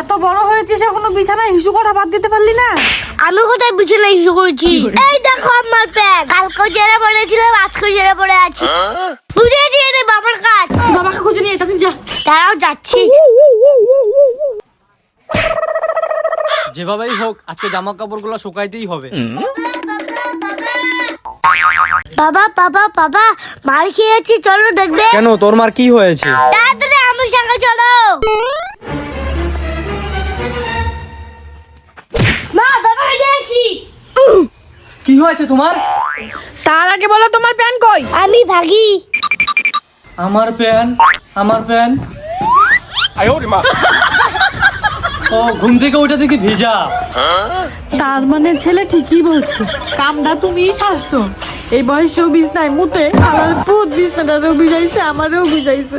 এত বড় হয়েছিস এখনও বিছানায় হিসু করা বাদ দিতে পারলি না? আমি কোথায় বিছানা ইস্যু করেছি? এই দেখো আমার প্যাক কালকেও জেরা পড়েছিলাম আজকেও জেরা পড়ে আছি। বুঝেছি এটা বাবার কাজ। বাবাকে খুঁজে নিয়ে যা। তারাও যাচ্ছি। যেভাবেই হোক আজকে জামা কাপড়গুলো শুকাইতেই হবে। বাবা বাবা বাবা মার খেয়েছি চলো দেখবে। কেন তোর মার কি হয়েছে? তাড়াতাড়ি আমার সঙ্গে চলো। হয়েছে তোমার? তার আগে বলো তোমার প্যান কই? আমি ভাগি। আমার প্যান আমার প্যান। ও ঘুম থেকে ওইটা দেখি ভিজা। তার মানে ছেলে ঠিকই বলছে। কামটা তুমি সারছো। এই বয়সেও বিছনায় মুতে। আমার পুত বিছনাটারও ভিজাইছে আমারও ভিজাইছে